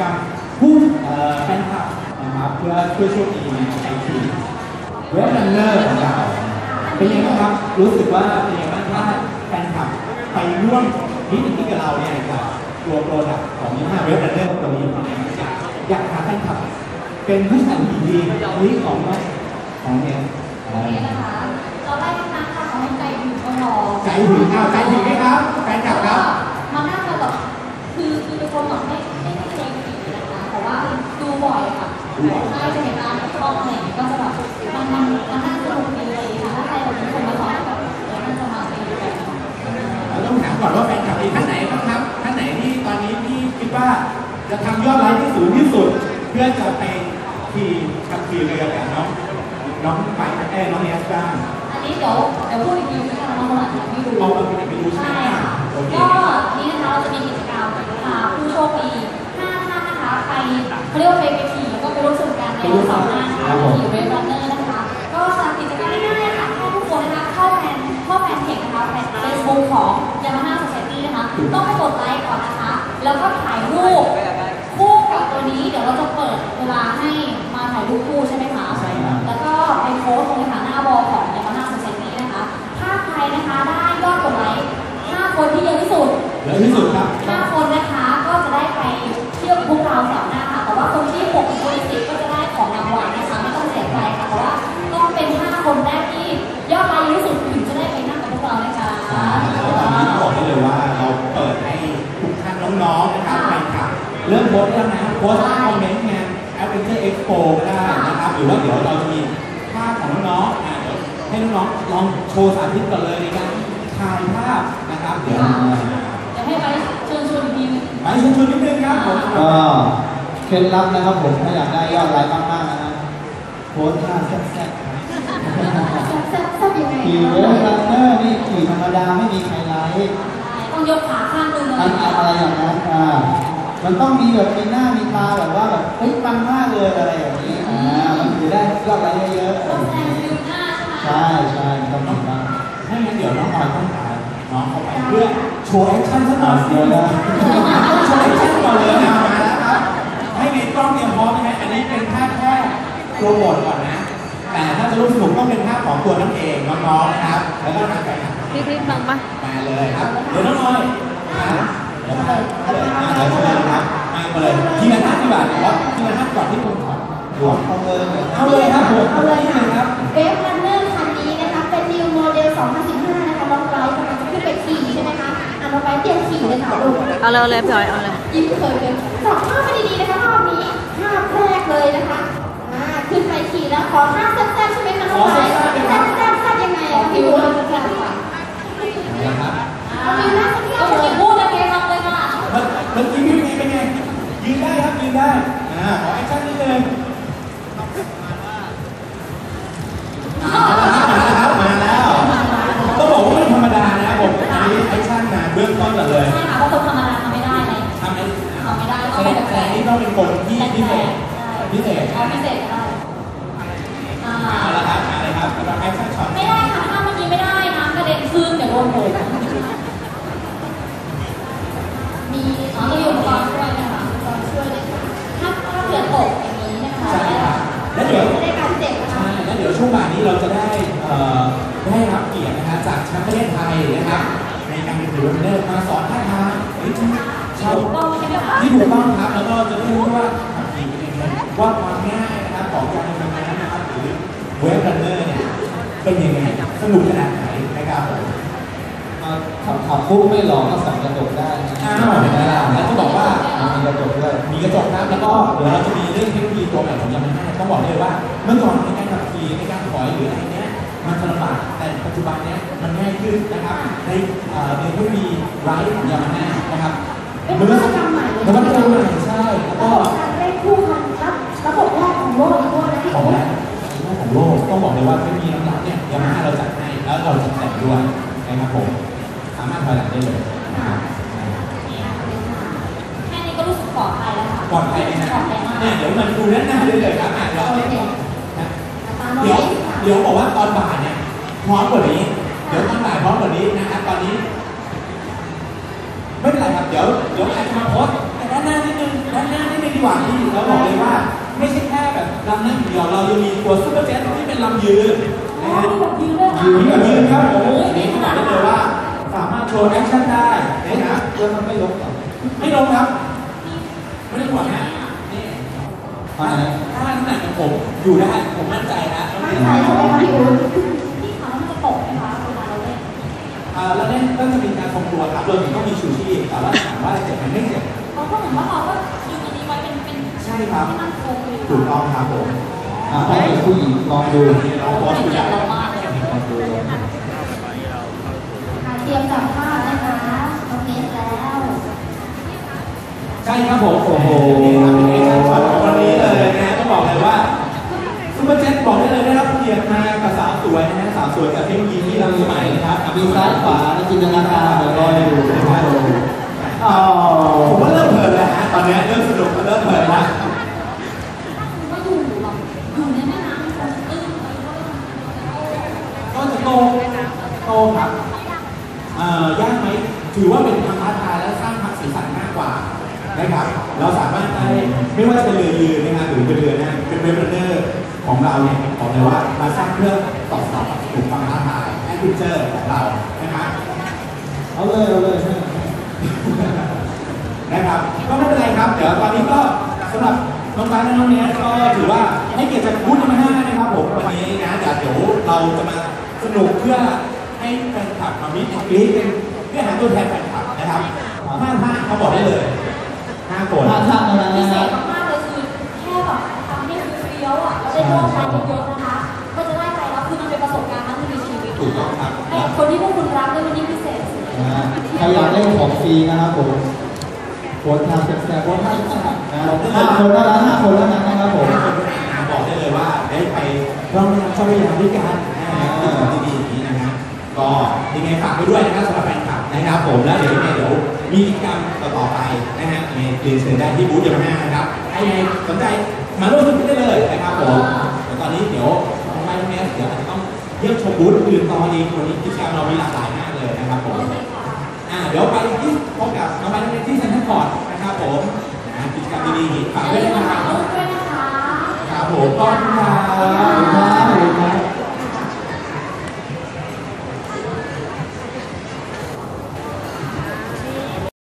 จกรรมผู้เอ่อแฟนคลับนะครับเพื่อเพื่อโชคดีในไอทีเว็บรันเนอร์ของเราเป็นยังไงบ้างครับรู้สึกว่าเป็นยังไงบ้างถ้าแฟนคลับไปร่วมนิติที่กับเราเนี่ยกับตัวโปรดักต์ของยี่ห้อเว็บรันเนอร์ตัวนี้เป็นยังไงอยากอยากหาแฟนคลับเป็นผู้ชายผู้หญิงดีนี่ของของเนี่ยนี่นะคะเราได้ทั้งนั้นค่ะเขาให้ใจถึงก็รอใจถึงอ้าวใจถึงไหมครับแฟนคลับครับมานั่งเราแบบคือคือเป็นคนแบบไม่ ว่าจะทำยอดไลค์ที่สูงที่สุด เพื่อจะไปขี่ขับขี่เรือกับน้องน้องไปเอ้ยน้องเอสบ้างอันนี้เดี๋ยวเดี๋ยวพูดอีกทีนึงนะคะน้องคนหลังยังไม่รู้เอาไปไปดูใช่ใช่ไหมค่ะโอเคก็นี่นะคะเราจะมีกิจกรรมพาผู้โชคดีห้าท่านนะคะไปเขาเรียกว่าไปไปขี่แล้วก็ไปร่วมสนุกกันในวันเสาร์หน้านะคะไปขี่เวฟรันเนอร์นะคะ ก็จะกิจกรรมง่ายๆค่ะให้ทุกคนนะคะเข้าแฟนเข้าแฟนเพจนะคะแฟนเฟซบุ๊กของ Yamaha Society นะคะต้องไปกดไลค์ก่อนนะคะ แล้วก็ถ่ายรูปคู่กับตัวนี้เดี๋ยวเราจะเปิดเวลาให้มาถ่ายรูปคู่ใช่ไหมคะใช่ครับแล้วก็ไปโพสต์ตรงหน้าวอลของ Yamaha Society นะคะ ถ้าใครนะคะได้ยอดกดไลค์5คนที่เยอะที่สุดเยอะที่สุดครับ เริ่มโพสต์แล้วนะโพสต์คอมเมนต์งาน Adventure Expo ก็ได้นะครับหรือว่าเดี๋ยวเราจะมีภาพของน้องๆอะเดี๋ยวให้น้องๆลองโชว์สาธิตก่อนเลยในการถ่ายภาพนะครับเดี๋ยวเดี๋ยวให้ไปเชิญชวนอีกทีนึงไปเชิญชวนนิดนึงครับผมก็เคล็ดลับนะครับผมถ้าอยากได้ยอดไลค์มากๆนะฮะโพสท่าแซ่บๆครับแซ่บแซ่บยังไงขี่เวฟรันเนอร์นี่ขี่ธรรมดาไม่มีใครไลค์ต้องยกขาข้างหนึงเลย อันอะไรอย่างนั้นอ่า มันต้องมีแบบมีหน้ามีตาแบบว่าแบบเฮ้ยปังมากเลยอะไรอย่างนี้อ่ามันถึงจะได้ยอดไลค์เยอะๆอะไรต้องอย่างแซงนี้ฟิวหน้าใช่ไหมใช่ใช่ต้องมีบ้างถ้างั้นเดี๋ยวน้องออยต้องพาน้องเข้าไปเพื่อโชว์แอคชั่นสักหน่อยสิเดี๋ยวนะโชว์แอคชั่นก่อนเลยนะมาแล้วครับให้ในกล้องเตรียมพร้อมนะฮะอันนี้เป็นภาพแค่โปรโมทก่อนนะ แต่ถ้าจะร่วมสนุกต้องเป็นภาพของตัวน้องเองน้องๆนะครับแล้วก็ทางแฟนคลับพี่ทิพย์บังปะมาเลยครับเดี๋ยวน้องออย มาเดี๋ยวมาเลยมาเดี๋ยวเชิญเลยครับมาเลยทีละห้าที่บาทครับทีละห้าก่อนที่ผมขอหัวเอาเลยเอาเลยครับผมเอาเลยนี่เลยครับเวฟรันเนอร์คันนี้นะคะ เป็น New Model 2015 นะคะน้องไบรท์กำลังจะขึ้นไปขี่ใช่ไหมคะอะน้องไบรท์เตรียมขี่เลยค่ะลูกเอาเลยเอาเลยพี่ออยเอาเลยยิ้มเคยเป็นจับภาพมาดีๆนะคะภาพนี้ภาพแรกเลยนะคะอ่าขึ้นไปขี่แล้วขอท่าแซ่บๆใช่ไหมคะน้องไบรท์แซ่บ ได้เอ่อได้รับเกียรตินะฮะจากแชมป์ประเทศไทยนะครับในการเป็นถือวันเนอร์มาสอนท่าทางเฮ้ยชาวถูกต้องใช่ไหมคะที่ถูกต้องครับแล้วก็จะได้รู้ว่าขับขี่เป็นยังไงว่าความง่ายนะครับของการทำงานนะครับหรือเวฟรันเนอร์เนี่ยเป็นยังไงสนุกขนาดไหนนะครับผมมาขับขับปุ๊บไม่หลอกก็ส่องกระจกได้นะอ้าวเห็นไหมล่ะแล้วจะบอกว่ามีกระจกด้วยมีกระจกครับแล้วก็เดี๋ยวเราจะมีเรื่องเทคโนโลยีตัวใหม่ของยามาฮ่าต้องบอกเลยว่า เมื่อก่อนในการขับขี่ แต่ปัจจุบันเนี้ยมันง่ายขึ้นนะครับในเอ่อในเทคโนโลยีไรของยามาฮ่านะครับเป็นนวัตกรรมใหม่เลย นวัตกรรมใหม่ใช่แล้วก็ การเล่นคู่กันรับระบบแรกของโลกอีกด้วยนะพี่ของโอ๊แรตกของโลกต้องบอกเลยว่าเทคโนโลยีน้ำหนักเนี่ยยามาฮ่าเราจัดให้แล้วเราจัดแต่งด้วยนะครับผมสามารถถอยหลังได้เลยนะครับแค่นี้ก็รู้สึกปลอดภัยแล้วค่ะปลอดภัยไหมฮะปลอดภัยมากเนี่ยเดี๋ยวมันดูด้านหน้าได้เลยครับอะเราโอเอาเคนะตามน้องเดี๋ยวเล็กค่ะเดี๋ยวบอกว่าตอนบ่ายเนี่ย พร้อมกว่านี้ เดี๋ยวตอนบ่ายพร้อมกว่านี้นะครับตอนนี้ ไม่เป็นไรครับเดี๋ยวเดี๋ยวอาจจะมาโพสต์แต่ด้านหน้านิดนึงด้านหน้านิดนึงกว่าที่เราบอกเลยว่า ไม่ใช่แค่แบบลำนั่งอย่งเดียวเรายังมีตัวซูเปอร์เจ็ตที่เป็นลำยืนอ๋อนะฮะมีแบบยืนยืนแบบยืนครับผมโอ้ยนี่นี่ขนาดได้เลยว่า สามารถโชว์แอคชั่นได้นะฮะแล้วมันไม่ลบเหรอไม่ลงครับ ไม่ได้ห่วงนะนี่ถ้าน้ำหนักของผมอยู่ได้ผมมั่นใจนะมั่นใจใช่ไหมคะพี่อุ้ แล้วเล่นก็จะมีการทรงตัวครับรวมถึงต้องมีชูชีพแต่ว่าถามว่าเจ็บไหมไม่เจ็บเราก็เหมือนว่าเราก็ดึงอันนี้ไว้เป็นเป็นใช่ครับให้มันคงอยู่ถูกต้องครับผมอ่าถ้าเป็นผู้หญิงลองดูเราโพสต์เกอยู่ลียแล้ดวเรามากเลยลองดูเตรียมจับภาพนะคะโอเคแล้ว ใช่ครับผมโอ้โห ได้รับเกียรติมากับสาวสวยนะฮะสาวสวยจากเทคโนโลยีที่รังสมัยนะครับมีซ้ายขวาในจินตนาการเดี๋ยวรอดูนะครับอ๋อผมว่าเริ่มเพลินแล้วฮะตอนนี้เริ่มสนุกเริ่มเพลินแล้ว ก็อยู่แบบอยู่ในแม่น้ำคนตื้นไปด้วย ก็จะโตโตครับเอ่อยากไหมถือว่าเป็นความท้าทายและสร้างความสีสันมากกว่านะครับ เราสามารถ ไม่ว่าจะเป็นเรือยืนนะครับหรือเป็นเรือนั่งเป็นเรือเรนเนอร์ของเราเนี่ยบอกเลยว่ามาสร้างเพื่อตอบสนองกับกลุ่มความท้าทายแอดเวนเจอร์ของเรานะครับเอาเลยเอาเลยนะครับก็ไม่เป็นไรครับ เดี๋ยวตอนนี้ก็สำหรับน้องฟ้าและน้องเนี้ยก็ถือว่าให้เกียรติจากบูธมาห้านะครับผมวันนี้นะเดี๋ยวเดี๋ยวเราจะมาสนุกเพื่อให้แฟนคลับมามิตรกรี๊ดเป็นเพื่อหาตัวแทนแฟนคลับนะครับห้าท่านเขาบอกได้เลยห้าคน ยวๆอะแล้วได้ร่วมงานเยอะๆนะคะก็จะได้ไปแล้วคือมันเป็นประสบการณ์ครั้งหนึ่งในชีวิตถูกต้องครับให้คนที่พวกคุณรักได้วันนี้พิเศษสุดนะฮะใครอยากได้ของฟรีนะครับผมโพสต์ทางแชร์โพสต์ให้นะครับห้าคนเท่านั้นห้าคนเท่านั้นนะครับผม บอกได้เลยว่าได้ไปร่องแม่น้ำเจ้าพระยาด้วยกันนะครับที่ดีๆอย่างนี้นะฮะก็ยังไงฝากไว้ด้วยนะครับสำหรับแฟนคลับนะครับผมแล้วเดี๋ยวยังไงเดี๋ยวมีกิจกรรมต่อๆไปนะฮะในเรียนเชิญได้ที่บูธยามาฮ่านะครับใครสนใจ มาร่วมสนุกได้เลยนะครับผมแต่ตอนนี้เดี๋ยวน้องไม้น้องแมสเดี๋ยวอาจจะต้องเยี่ยมชมบูธอื่นต่ออีกวันนี้กิจกรรมเรามีหลากหลายมากเลยนะครับผมอ่าเดี๋ยวไปที่พบกับน้องไม้น้องแมสที่เซ็นทรัลคอร์ดนะครับผมนะกิจกรรมดีๆฝากอย่าไว้ลืด้วยมนะคถ่ารัยบรูปด้วยนะคะครับผมขอบคุณครั